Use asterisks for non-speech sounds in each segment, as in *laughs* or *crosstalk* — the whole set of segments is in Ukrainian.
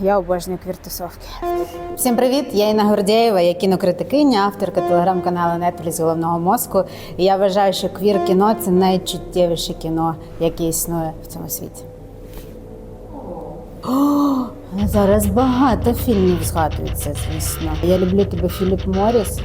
Я обожнюю квіртусовки. Всім привіт! Я Інна Гордєєва, я кінокритикиня, авторка телеграм-каналу Netflix головного мозку. І я вважаю, що квір кіно це найчуттєвіше кіно, яке існує в цьому світі. О, зараз багато фільмів згадується, звісно. Я люблю тебе Філіп Моріс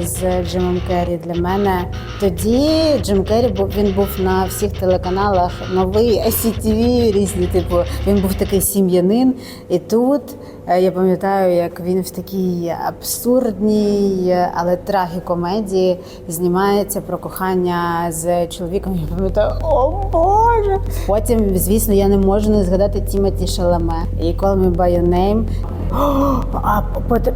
з Джимом Керрі. Для мене тоді Джим Керрі він був на всіх телеканалах новий ICTV, різні. Типу, він був такий сім'янин. І тут е, я пам'ятаю, як він в такій абсурдній, е, але трагікомедії знімається про кохання з чоловіком. Я пам'ятаю, о Боже! Потім, звісно, я не можу не згадати Тімоті Шаламе і Call Me By Your Name. А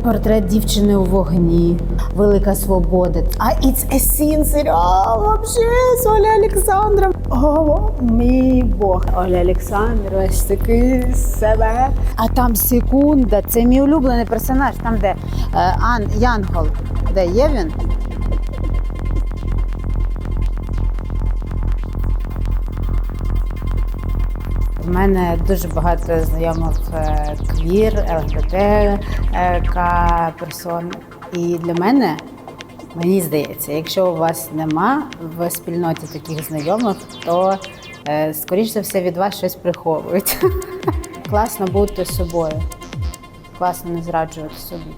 портрет дівчини у вогні, Велика Свобода. А It's a Sin серіал вообще з Оля Олександром. О, мій Бог. Оля Олександр, ось такий з себе. А там секунда. Це мій улюблений персонаж. Там, де е, Ан Янгол. Де є він? У мене дуже багато знайомих е, квір, ЛГБТ е, персон. І для мене мені здається, якщо у вас нема в спільноті таких знайомих, то е, скоріш за все від вас щось приховують. *laughs* Класно бути собою, класно не зраджувати собі.